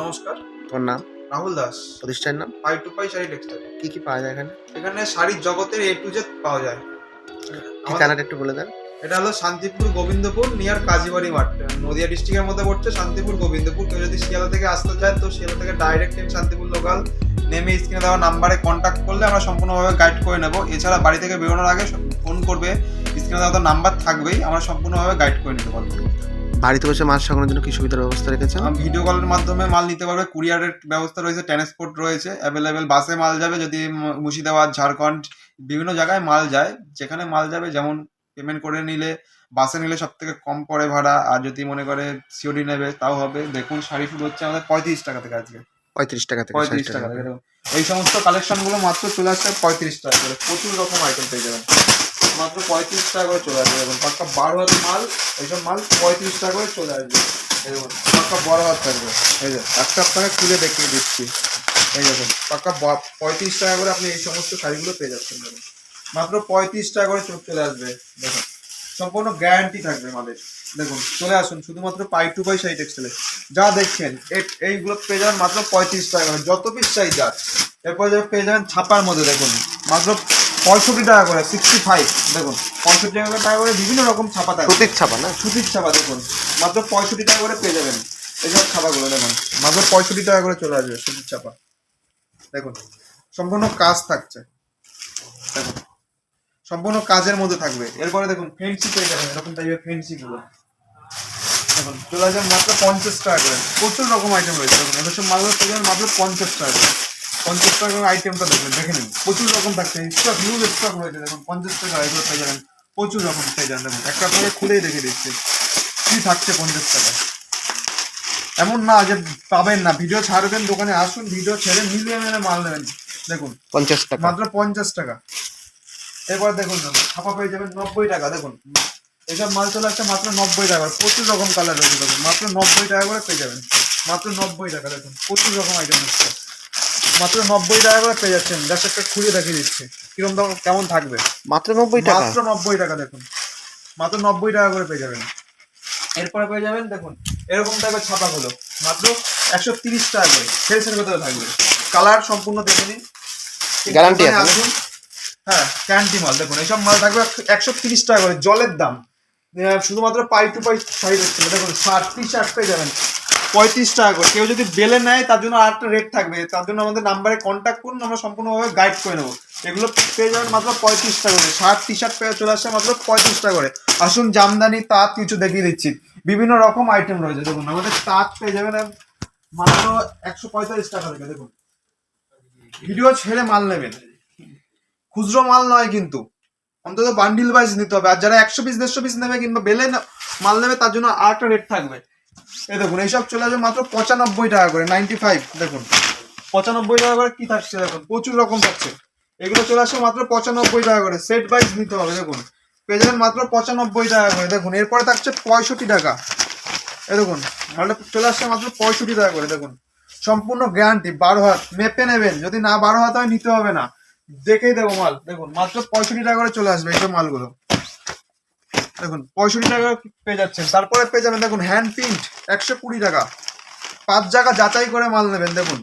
নমস্কার। তোমার নাম? রাহুল দাস। প্রতিষ্ঠানের নাম? Pie to pie sari textile. কি কি পাওয়া যায় এখানে? এখানে শাড়ির জগতের এ টু জেড পাওয়া যায়। ঠিকানাটা একটু বলে দেন। এটা হলো শান্তিপুর গোবিন্দপুর নিয়ার কাজীবাড়ি মাঠ। নদিয়া ডিস্ট্রিক্টের মধ্যে পড়ছে শান্তিপুর গোবিন্দপুর। কেউ যদি শিয়ালদা থেকে আসতে চায় তো শিয়ালদা থেকে ডাইরেক্ট শান্তিপুর লোকাল নেমে স্ক্রিনে দেওয়া নাম্বারে কন্ট্যাক্ট করলে আমরা সম্পূর্ণভাবে গাইড করে নেব। এছাড়া বাড়ি থেকে বেরোনোর আগে ফোন করবে। স্ক্রিনে দেওয়া নাম্বার থাকবেই। আমরা সম্পূর্ণভাবে গাইড করে নিতে পারব। বাড়িতে বসে মাছ সাজানোর জন্য কি সুবিধার ব্যবস্থা রেখেছেন ভিডিও কলের মাধ্যমে মাল নিতে পারবে। কুরিয়ারের ব্যবস্থা রয়েছে ট্রান্সপোর্ট রয়েছে অ্যাভেলেবেল বাসে মাল যাবে যদি মুর্শিদাবাদ ঝাড়খণ্ড বিভিন্ন জায়গায় মাল যায়। যেখানে মাল যাবে যেমন পেমেন্ট করে নিলে বাসে নিলে সব থেকে কম পড়ে ভাড়া আর যদি মনে করে সিওডি নেবে তাও হবে। দেখুন শাড়ি শুরু হচ্ছে আমাদের পঁয়ত্রিশ টাকা থেকে আজকে। পঁয়ত্রিশ টাকা থেকে পঁয়ত্রিশ টাকা থেকে। এই সমস্ত কালেকশনগুলো মাত্র চলে আসছে পঁয়ত্রিশ টাকা করে। প্রচুর রকম আইটেম পেয়ে যাবেন। মাত্র পঁয়ত্রিশ টাকা করে চলে আসবে। দেখুন, পাক্কা বারো হাত মাল, এইসব মাল পঁয়ত্রিশ টাকা করে চলে আসবে। দেখুন, পাক্কা বড় হাত থাকবে এই যে, একটা আপনাকে খুলে দেখিয়ে দিচ্ছি। এই দেখুন, পাক্কা পঁয়ত্রিশ টাকা করে আপনি এই সমস্ত শাড়িগুলো পেয়ে যাচ্ছেন, দেখুন। মাত্র পঁয়ত্রিশ টাকা করে চোখ চলে আসবে, দেখুন। সম্পূর্ণ গ্যারান্টি থাকবে মালের। দেখুন, চলে আসুন, শুধুমাত্র পাই টু পাই শাড়ি টেক্সটাইলে যা দেখছেন এইগুলো পেয়ে যাবেন মাত্র পঁয়ত্রিশ টাকা যত পিস চাই যার এরপরে যা পেয়ে যাবেন ছাপার মধ্যে, দেখুন, মাত্র পঁয়ষট্টি টাকা করে সিক্সটি ফাইভ দেখুন। পঁয়ষট্টি টাকা টাকা করে বিভিন্ন রকম ছাপা থাকে। সুতির ছাপা না? সুতির ছাপা দেখুন। মাত্র পঁয়ষট্টি টাকা করে পেয়ে যাবেন। এইসব ছাপাগুলো দেখুন। মাত্র পঁয়ষট্টি টাকা করে চলে আসবে সুতির ছাপা। দেখুন সম্পূর্ণ কাজ থাকছে। দেখুন সম্পূর্ণ কাজের মধ্যে থাকবে। এরপরে দেখুন ফেন্সি পেয়ে যাবেন এরকম টাইপের ফেন্সি গুলো। দেখুন চলে আসবেন মাত্র পঞ্চাশ টাকা করে। প্রচুর রকম আইটেম রয়েছে। দেখুন এদের সব পেয়ে যাবেন মাত্র পঞ্চাশ টাকা করে। পঞ্চাশ টাকা করে আইটেমটা দেখবেন দেখে নিন প্রচুর রকম থাকছে। স্টক হিউজ স্টক রয়েছে দেখুন পঞ্চাশ টাকা এগুলো পেয়ে যাবেন প্রচুর রকম পেয়ে যাবেন দেখুন একটা আপনাকে খুলেই দেখে দিচ্ছি। কি থাকছে পঞ্চাশ টাকা এমন না যে পাবেন না। ভিডিও ছাড়বেন দোকানে আসুন ভিডিও ছেড়ে মিলিয়ে মিলে মাল নেবেন। দেখুন পঞ্চাশ টাকা। মাত্র পঞ্চাশ টাকা। এরপর দেখুন ছাপা পেয়ে যাবেন নব্বই টাকা। দেখুন এসব মাল চলে আসছে মাত্র নব্বই টাকা। প্রচুর রকম কালার রয়েছে দেখুন মাত্র নব্বই টাকা করে পেয়ে যাবেন। মাত্র নব্বই টাকা দেখুন প্রচুর রকম আইটেম হচ্ছে মাত্র নব্বই টাকা করে পেয়ে যাচ্ছেন। জাস্ট একটা খুলে দেখিয়ে দিচ্ছে। কীরকম দাম কেমন থাকবে? মাত্র নব্বই টাকা? মাত্র নব্বই টাকা দেখুন। মাত্র নব্বই টাকা করে পেয়ে যাবেন। এরপরে পেয়ে যাবেন দেখুন এরকম টাইপের ছাপাগুলো। মাত্র একশো তিরিশ টাকা করে। সেলসের ভেতরে থাকবে। কালার সম্পূর্ণ দেখে নিন। দোকানে আছে হ্যাঁ ক্যান্টি মাল দেখুন এইসব মাল থাকবে একশো তিরিশ টাকা করে। জলের দাম। শুধুমাত্র পাই টু পাই শাড়ি হচ্ছে দেখুন শার্ট টি শার্ট পেয়ে যাবেন। পঁয়ত্রিশ টাকা করে। কেউ যদি বেলে নেয়, তার জন্য আর একটা রেট থাকবে। তার জন্য আমাদের নাম্বারে কন্ট্যাক্ট করুন, আমরা সম্পূর্ণভাবে গাইড করে নেব। এগুলো পেয়ে যাবেন মাত্র পঁয়ত্রিশ টাকা করে। শার্ট টি শার্ট পেয়ে চলে আসছে মাত্র পঁয়ত্রিশ টাকা করে। আসুন, জামদানি, তাঁত কিছু দেখিয়ে দিচ্ছি। বিভিন্ন রকম আইটেম রয়েছে। দেখুন, আমাদের তাঁত পেয়ে যাবেন মাত্র একশো পঁয়তাল্লিশ টাকা থেকে। দেখুন ভিডিও ছেড়ে মাল নেবেন। খুচরো মাল নয় কিন্তু। অন্তত বান্ডিল ওয়াইজ নিতে হবে। আর যারা একশো পিস দেড়শো পিস নেবে কিংবা বেলে মাল নেবে, তার জন্য আর একটা রেট থাকবে। এই দেখুন, এইসব চলে আসবে মাত্র পঁচানব্বই টাকা করে নাইনটি ফাইভ দেখুন। পঁচানব্বই টাকা করে কি থাকছে, দেখুন, প্রচুর রকম থাকছে। এগুলো চলে আসবে মাত্র পঁচানব্বই টাকা করে সেট ওয়াইজ নিতে হবে, দেখুন। পেয়ে যাবেন মাত্র পঁচানব্বই টাকা করে, দেখুন, এরপরে থাকছে পঁয়ষট্টি টাকা। এ দেখুন, মালটা চলে আসছে মাত্র পঁয়ষট্টি টাকা করে, দেখুন। সম্পূর্ণ গ্যারান্টি বারো হাত, মেপে নেবেন, যদি না বারো হাত হয়, নিতে হবে না। দেখেই দেবো মাল, দেখুন, মাত্র পঁয়ষট্টি টাকা করে চলে আসবে এইসব মালগুলো। দেখুন, পঁয়ষট্টি টাকা পেয়ে যাচ্ছেন। তারপরে পেয়ে যাবেন, দেখুন হ্যান্ড প্রিন্ট একশো কুড়ি টাকা। পাঁচ জায়গা যাচাই করে মাল নেবেন, দেখুন।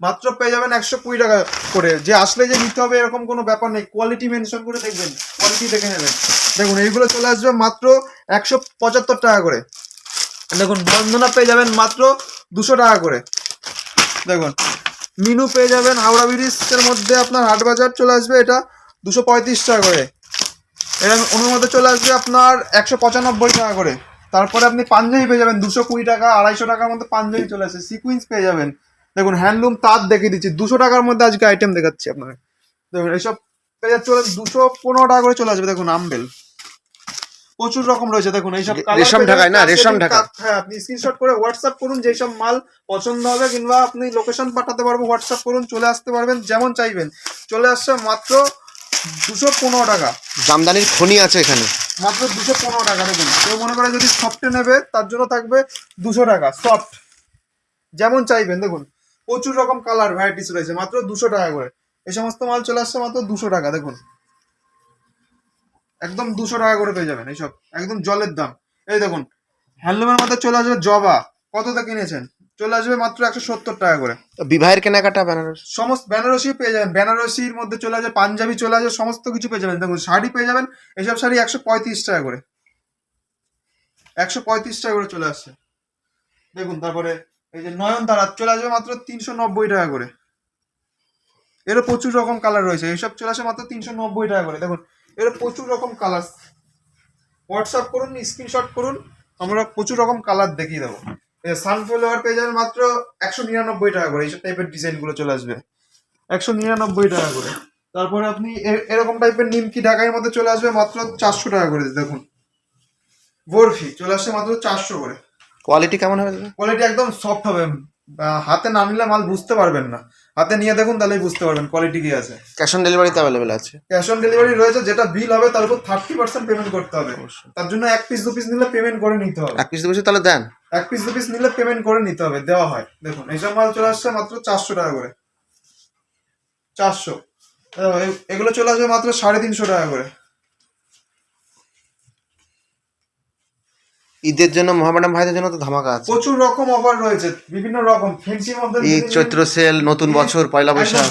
মাত্র পেয়ে যাবেন একশো কুড়ি টাকা করে। যে আসলে যে নিতে হবে, এরকম কোনো ব্যাপার নেই। কোয়ালিটি মেনশন করে দেখবেন কোয়ালিটি দেখে নেবেন। দেখুন, এইগুলো চলে আসবে মাত্র একশো পঁচাত্তর টাকা করে। দেখুন, বন্দনা পেয়ে যাবেন মাত্র দুশো টাকা করে। দেখুন, মিনু পেয়ে যাবেন হাওড়া ব্রিজের মধ্যে আপনার হাট বাজার চলে আসবে, এটা দুশো পঁয়ত্রিশ টাকা করে। এর অনুমতি চলে আসবে আপনার একশো পঁচানব্বই টাকা করে। তারপরে আপনি পাঞ্জাবি পেয়ে যাবেন দুশো কুড়ি টাকা আড়াইশো টাকার মধ্যে পাঞ্জাবি চলে আসে। সিকুইন্স পেয়ে যাবেন। দেখুন হ্যান্ডলুম তাঁত দেখিয়ে দিচ্ছি। দুশো টাকার মধ্যে আজকে আইটেম দেখাচ্ছি আপনাকে। দেখুন এইসব পেয়ে যাচ্ছে চলে দুশো পনেরো টাকা করে চলে আসবে। দেখুন আম্বেল। প্রচুর রকম রয়েছে। দেখুন এইসব রেশম ঢাকায় না, রেশম ঢাকা। হ্যাঁ আপনি স্ক্রিনশট করে হোয়াটসঅ্যাপ করুন। যেসব মাল পছন্দ হবে কিংবা আপনি লোকেশন পাঠাতে পারব হোয়াটসঅ্যাপ করুন। চলে আসতে পারবেন যেমন চাইবেন। চলে আসছে মাত্র দুশো পনেরো টাকা। জামদানির খনি আছে এখানে। মাত্র দুশো পনেরো টাকা দেখুন। কেউ মনে করে যদি সফটে নেবে তার জন্য থাকবে দুশো টাকা সফট যেমন চাইবেন দেখুন। প্রচুর রকম কালার ভ্যারাইটিস রয়েছে মাত্র দুশো টাকা করে। এই সমস্ত মাল চলে আসছে মাত্র দুশো টাকা দেখুন। একদম দুশো টাকা করে পেয়ে যাবেন এইসব। একদম জলের দাম। এই দেখুন হ্যান্ডলুমের মধ্যে চলে আসবে জবা। কতটা কিনেছেন? চলে আসবে মাত্র একশো সত্তর টাকা করে। বিবাহের কেনাকাটা বেনারস? সমস্ত বেনারসি পেয়ে যাবেন। বেনারসির মধ্যে চলে আসবে পাঞ্জাবি চলে আসবে সমস্ত কিছু পেয়ে যাবেন। দেখুন শাড়ি পেয়ে যাবেন এসব শাড়ি একশো পঁয়ত্রিশ টাকা করে। একশো পঁয়ত্রিশ টাকা করে চলে আসছে। দেখুন তারপরে এই যে নয়নতারা চলে আসবে মাত্র তিনশো নব্বই টাকা করে। এরও প্রচুর রকম কালার রয়েছে। এইসব চলে আসে মাত্র তিনশো নব্বই টাকা করে। দেখুন এর প্রচুর রকম কালার। হোয়াটসঅ্যাপ করুন স্ক্রিনশট করুন আমরা প্রচুর রকম কালার দেখিয়ে দেবো। সানফ্লাওয়ার পেয়ে যাবেন মাত্র একশো নিরানব্বই টাকা করে। এইসব টাইপের ডিজাইনগুলো চলে আসবে। একশো নিরানব্বই টাকা করে। তারপরে আপনি এরকম টাইপের নিমকি ঢাকার মধ্যে চলে আসবে মাত্র চারশো টাকা করে দেখুন। বরফি চলে আসছে মাত্র চারশো করে। কোয়ালিটি কেমন হবে? কোয়ালিটি একদম সফট হবে। হাতে না নিলে মাল বুঝতে পারবেন না। হাতে নিয়ে দেখুন তাহলেই বুঝতে পারবেন কোয়ালিটি কি আছে। ক্যাশ অন ডেলিভারিতে অ্যাভেলেবেল আছে। ক্যাশ অন ডেলিভারি রয়েছে যেটা বিল হবে তার উপর থার্টি পার্সেন্ট পেমেন্ট করতে হবে। তার জন্য এক পিস দু পিস নিলে পেমেন্ট করে নিতে হবে। এক পিস দু পিসে তাহলে দেন। এক পিস দু পিস নিলে পেমেন্ট করে নিতে হবে দেওয়া হয়। দেখুন এইসব মাল চলে আসছে মাত্র চারশো টাকা করে। চারশো। এগুলো চলে আসবে মাত্র সাড়ে তিনশো টাকা করে। ঈদের জন্য মহামেডাম ভাইদের জন্য তো ধামাকা আছে। প্রচুর রকম অফার রয়েছে বিভিন্ন রকম ফেন্সির মধ্যে ঈদ চৈত্র সেল নতুন বছর পয়লা বৈশাখ।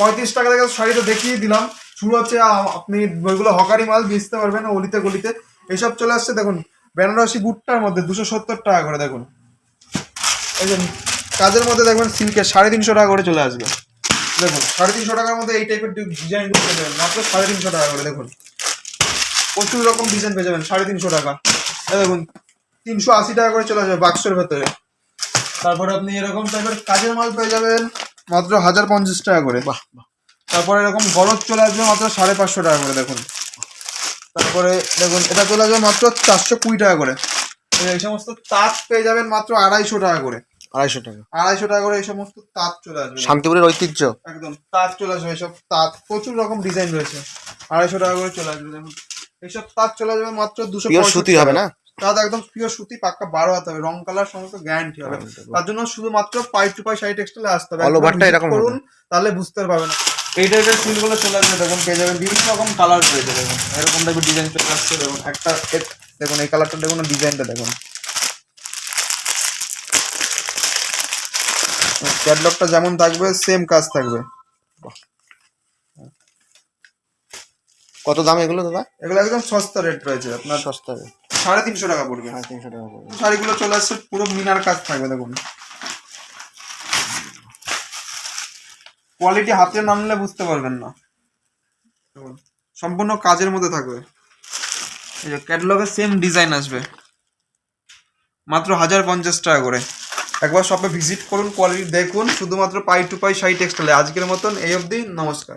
পঁয়ত্রিশ টাকা থেকে শাড়ি তো দেখিয়ে দিলাম। শুরু হচ্ছে আপনি ওইগুলো হকারি মাল বেচতে পারবেন অলিতে গলিতে। এসব চলে আসছে দেখুন বেনারসি বুটটার মধ্যে দুশো সত্তর টাকা করে দেখুন। এই যে কাজের মধ্যে দেখবেন সিল্কের সাড়ে তিনশো টাকা করে চলে আসবে। দেখুন সাড়ে তিনশো টাকার মধ্যে এই টাইপের ডিজাইনগুলো পেয়ে যাবেন মাত্র সাড়ে তিনশো টাকা করে দেখুন। প্রচুর রকম ডিজাইন পেয়ে যাবেন সাড়ে তিনশো টাকা। দেখুন তিনশো আশি টাকা করে চলে আসবে বাক্সের ভেতরে। তারপরে আপনি এরকম টাইপের কাজের মাল পেয়ে যাবেন মাত্র হাজার পঞ্চাশ টাকা করে। বাহ বাহ। তারপরে এরকম গরজ চলে আসবে মাত্র সাড়ে পাঁচশো টাকা করে দেখুন। তারপরে দেখুন এটা চলে আসবে মাত্র চারশো কুড়ি টাকা করে। এই সমস্ত তাঁত পেয়ে যাবেন মাত্র আড়াইশো টাকা করে। আড়াইশো টাকা। আড়াইশো টাকা করে এই সমস্ত তাঁত চলে আসবে। শান্তিপুরের ঐতিহ্য। একদম তাঁত চলে আসবে এইসব তাঁত। প্রচুর রকম ডিজাইন রয়েছে। আড়াইশো টাকা করে চলে আসবে দেখুন। এইসব তাঁত চলে আসবে মাত্র দুশো সুতি হবে না? তাঁত একদম পিওর সুতি পাক্কা বারো হাতে হবে। রং কালার সমস্ত গ্যারান্টি হবে। তার জন্য শুধুমাত্র পাই টু পাই শাড়ি টেক্সটাইলে আসতে হবে। All একবার over টা visit এরকম করুন তাহলে বুঝতে পারবেন এই টাইপের সিলগুলো চলে আসবে দেখুন পেয়ে যাবেন। বিভিন্ন রকম কালার রয়েছে দেখুন এরকম টাইপের ডিজাইন চলে আসছে দেখুন একটা দেখুন এই কালারটা দেখুন ডিজাইনটা দেখুন। ক্যাটলগটা যেমন থাকবে সেম কাজ থাকবে। কত দাম এগুলো দাদা? এগুলো একদম সস্তা রেট রয়েছে। আপনার সস্তা সাড়ে তিনশো টাকা পড়বে। সাড়ে তিনশো টাকা পড়বে। শাড়িগুলো চলে আসছে পুরো মিনার কাজ থাকবে দেখুন। কোয়ালিটি হাতে না নিলে বুঝতে পারবেন না। সম্পূর্ণ কাজের মধ্যে থাকবে। এই যে ক্যাটালগের সেম ডিজাইন আসবে। মাত্র হাজার পঞ্চাশ টাকা করে। একবার শপে ভিজিট করুন কোয়ালিটি দেখুন শুধুমাত্র পাই টু পাই শাড়ি টেক্সটাইলে আজকের মতন এই অবধি নমস্কার।